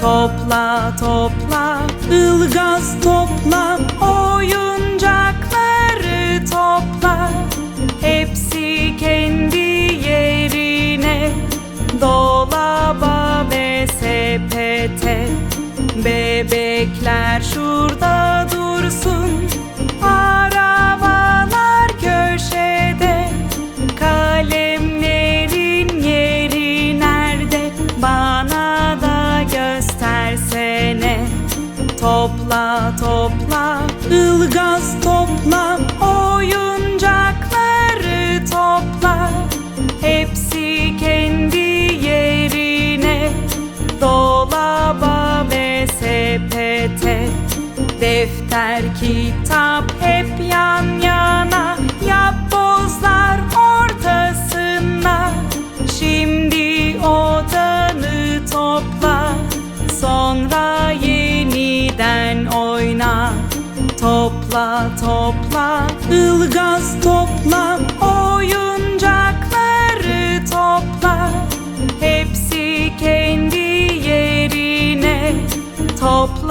Topla topla ılgaz topla Oyuncakları topla. Hepsi kendi yerine Dolaba ve sepete. Bebekler şurada Topla topla ılgaz topla Oyuncakları topla. Hepsi kendi yerine Dolaba ve sepete. Defter, kitap hep yan Topla topla ılgaz topla Oyuncakları topla. Hepsi kendi yerine Topları